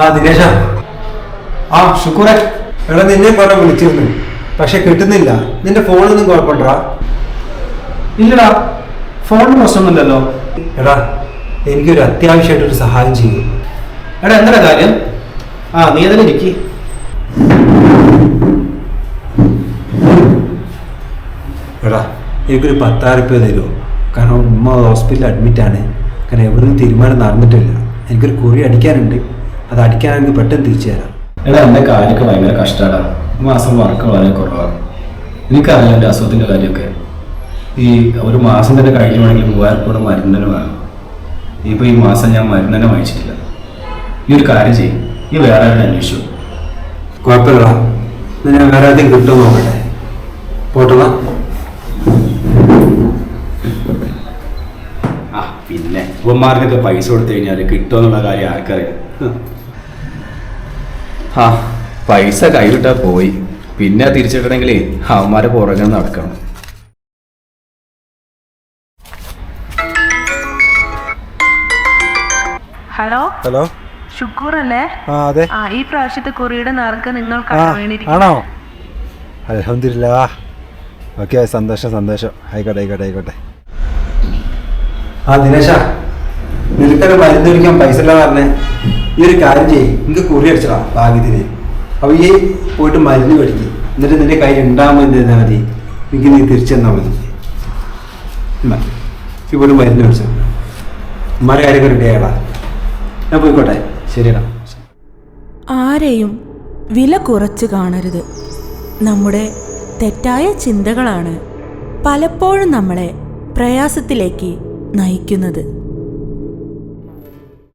ആ ദിനേശ. ആ ഷുക്കൂറെ എടാ നിന്നെ പറഞ്ഞ വിളിച്ചിരുന്നു. പക്ഷെ കിട്ടുന്നില്ല. നിന്റെ ഫോണൊന്നും കുഴപ്പമില്ലടാ ഇല്ലടാ. ഫോണിന് പ്രശ്നമൊന്നുമില്ലല്ലോ. എടാ എനിക്കൊരു അത്യാവശ്യമായിട്ടൊരു സഹായം ചെയ്യും. എടാ എന്താ കാര്യം? ആ നീ അതിൽ ഇരിക്കി എടാ എനിക്കൊരു പത്തായിരം രൂപ തരുമോ കാരണം ഉമ്മ ഹോസ്പിറ്റലിൽ അഡ്മിറ്റാണ്. കാരണം എവിടെ തീരുമാനം നടന്നിട്ടില്ല. എനിക്കൊരു കുറി അടിക്കാനുണ്ട്. അത് അടിക്കാൻ എനിക്ക് പെട്ടെന്ന് തിരിച്ചു തരാം. എടാ എന്റെ കാര്യമൊക്കെ ഭയങ്കര കഷ്ടമാണ് മാസം വർക്ക് വളരെ കുറവാണ് എനിക്കറിയാം എന്റെ അസുഖത്തിന്റെ കാര്യമൊക്കെ. ഈ ഒരു മാസം തന്നെ കഴിക്കുവാണെങ്കിൽ മൂവായിരം രൂപ മരുന്ന് തന്നെ വേണം. ഇപ്പോൾ ഈ മാസം ഞാൻ മരുന്ന് തന്നെ വാങ്ങിച്ചിട്ടില്ല. ഈ ഒരു കാര്യം ചെയ്യും. ഈ വേറെ ആരുടെ അന്വേഷിച്ചു. കുഴപ്പമില്ല ഞാൻ വേറെ ആദ്യം കിട്ടുമോ നോക്കട്ടെ. പോട്ടതാ പിന്നെ ഉപ്പന്മാർക്കൊക്കെ പൈസ കൊടുത്തു കഴിഞ്ഞാൽ കിട്ടുമെന്നുള്ള കാര്യം ആർക്കറിയാം? ഹ്. ആ പൈസ കൈവിട്ടാ പോയി. പിന്നെ തിരിച്ചിട്ടണമെങ്കിൽ അവന്മാരെ പുറകെ നടക്കണം. ഹലോ? ഹലോ? ഷുക്കൂർ അല്ലേ ആ അതെ. ആ ഈ പ്രാവശ്യത്തെ കുറിയുടെ നിറക്ക് നിങ്ങൾക്ക് ആണോ? അലഹമില്ല ഓക്കെ സന്തോഷം സന്തോഷം. ആയിക്കോട്ടെ ആയിക്കോട്ടെ ആയിക്കോട്ടെ. ആ ദിനേശ. നിനക്കൊരു മരുന്ന് കുടിക്കാൻ പൈസ ഇല്ല പറഞ്ഞേ ഈ ഒരു കാര്യം ചെയ്യ്. നിങ്ങൾക്ക് കുറി അടിച്ചടാ ഭാഗ്യത്തിന്. അപ്പൊ ഈ പോയിട്ട് മരുന്ന് മേടിക്കും. എന്നിട്ട് നിന്റെ കയ്യിൽ ഉണ്ടാകുമ്പോൾ എന്ത് മതി? എനിക്ക് നീ തിരിച്ചു തന്നാൽ മതി. ഇപ്പോൾ മരുന്ന് മേടിച്ചു. ഉമ്മാരെ ഞാൻ പോയിക്കോട്ടെ. ശരിയടാ. ആരെയും വില കുറച്ച് കാണരുത്. നമ്മുടെ തെറ്റായ ചിന്തകളാണ് പലപ്പോഴും നമ്മളെ പ്രയാസത്തിലേക്ക് നയിക്കുന്നത്.